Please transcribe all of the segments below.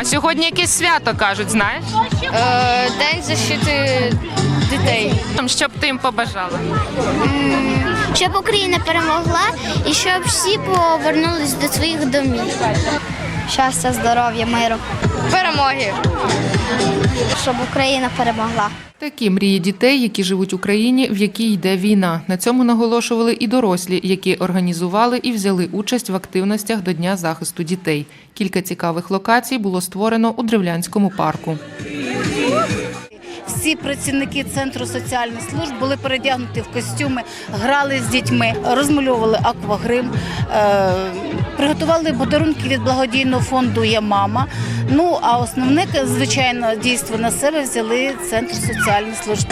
А сьогодні якесь свято кажуть, знаєш? Е, День защити дітей. Щоб Що б ти їм побажала? щоб Україна перемогла і щоб всі повернулись до своїх домів. Щастя, здоров'я, миру, Перемоги. щоб Україна перемогла. Такі мрії дітей, які живуть в Україні, в якій йде війна. На цьому наголошували і дорослі, які організували і взяли участь в активностях до Дня захисту дітей. Кілька цікавих локацій було створено у Древлянському парку. Всі працівники центру соціальних служб були передягнуті в костюми, грали з дітьми, розмальовували аквагрим, е, приготували подарунки від благодійного фонду Я мама. Ну а основне, звичайно, дійство на себе взяли центр соціальних служб.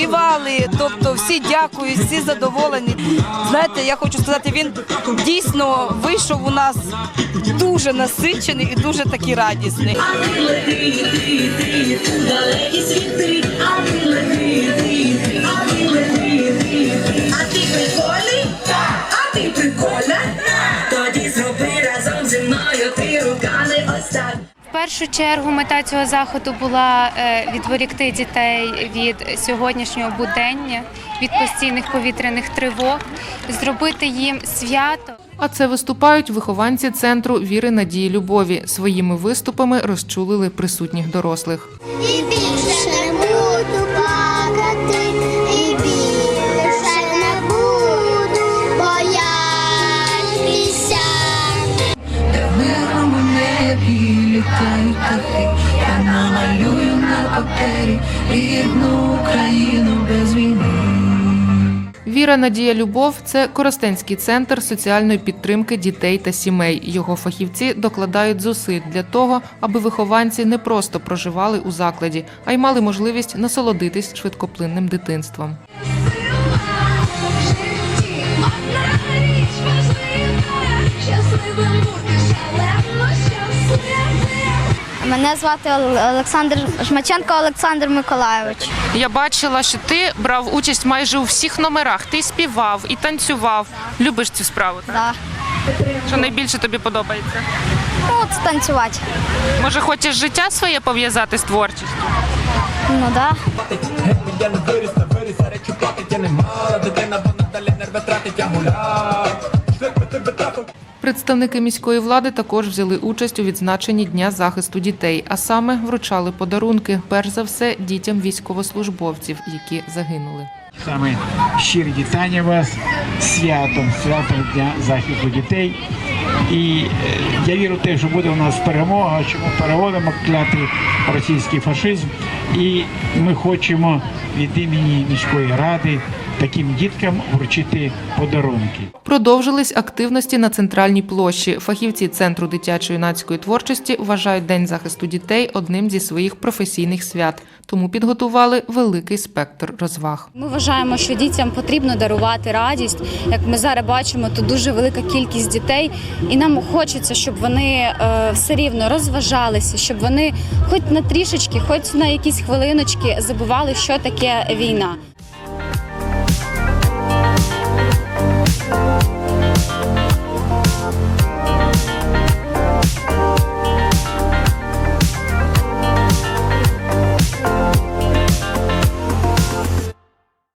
Співали. Тобто всі дякують, всі задоволені. Знаєте, я хочу сказати, він дійсно вийшов у нас дуже насичений і дуже такий радісний. тоді зроби разом зі мною ти руками ось. В першу чергу мета цього заходу була відворікти відволікти дітей від сьогоднішнього будення, від постійних повітряних тривог, зробити їм свято. А це виступають вихованці центру віри, надії, любові. Своїми виступами розчулили присутніх дорослих. Літають птахи, я намалюю на папері рідну Україну без війни. Віра, надія, любов це Коростенський центр соціальної підтримки дітей та сімей. Його фахівці докладають зусиль для того, аби вихованці не просто проживали у закладі, а й мали можливість насолодитись швидкоплинним дитинством. Мене звати Олександр Жмаченко Олександр Миколайович. Я бачила, що ти брав участь майже у всіх номерах. Ти співав і танцював. Любиш цю справу? так? Да. Що найбільше тобі подобається? Ну, от станцювати. Може, хочеш життя своє пов'язати з творчістю? Ну так. да. Представники міської влади також взяли участь у відзначенні Дня захисту дітей, а саме вручали подарунки, перш за все, дітям військовослужбовців, які загинули. Саме щирі вітання вас святом, святом Дня захисту дітей. І е, я вірю в те, що буде у нас перемога, що ми переводимо клятий російський фашизм. І ми хочемо від імені міської ради таким діткам вручити подарунки. Продовжились активності на центральній площі. Фахівці центру дитячо-юнацької творчості вважають День захисту дітей одним зі своїх професійних свят, тому підготували великий спектр розваг. Ми вважаємо, що дітям потрібно дарувати радість. Як ми зараз бачимо, тут дуже велика кількість дітей, і нам хочеться, щоб вони е, все рівно розважалися, щоб вони хоч на трішечки, хоч на якісь хвилиночки забували, що таке війна.